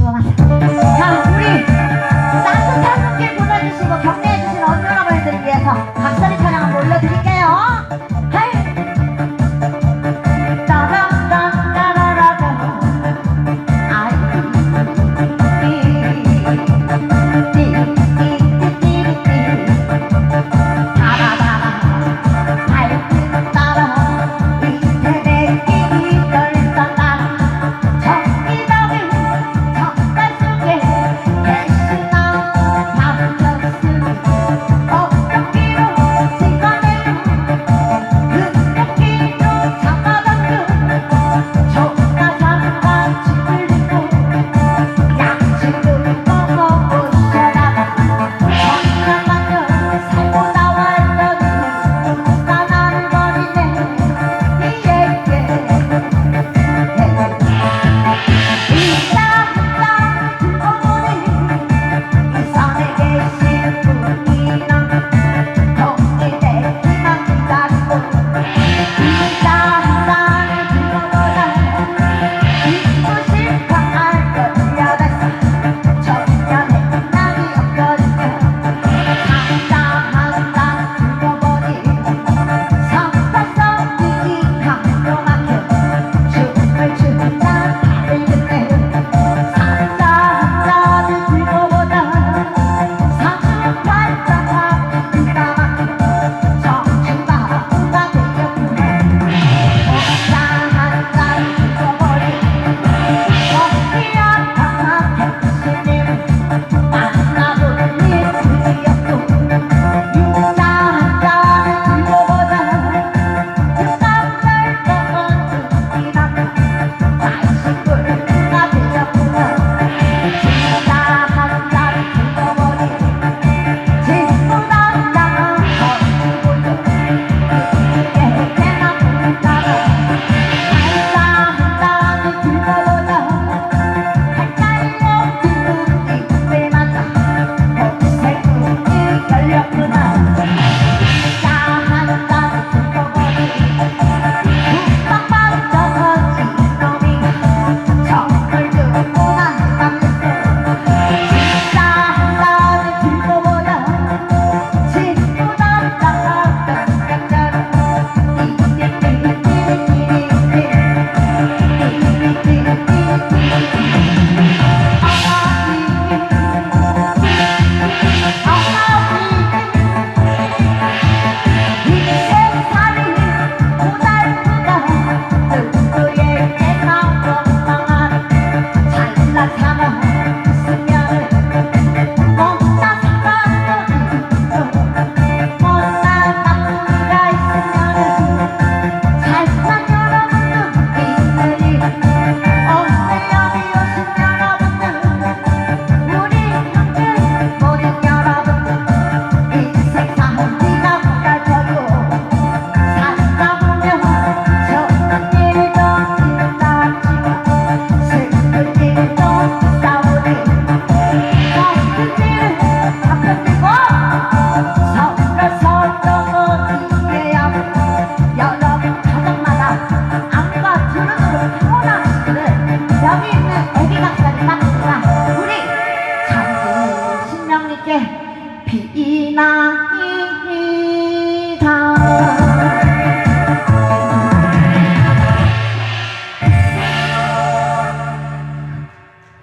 자, 우리 따뜻한 손길 보내주시고 격려해주신 언니 여러분들 위해서 각설이 찬양 한번 올려드릴게요.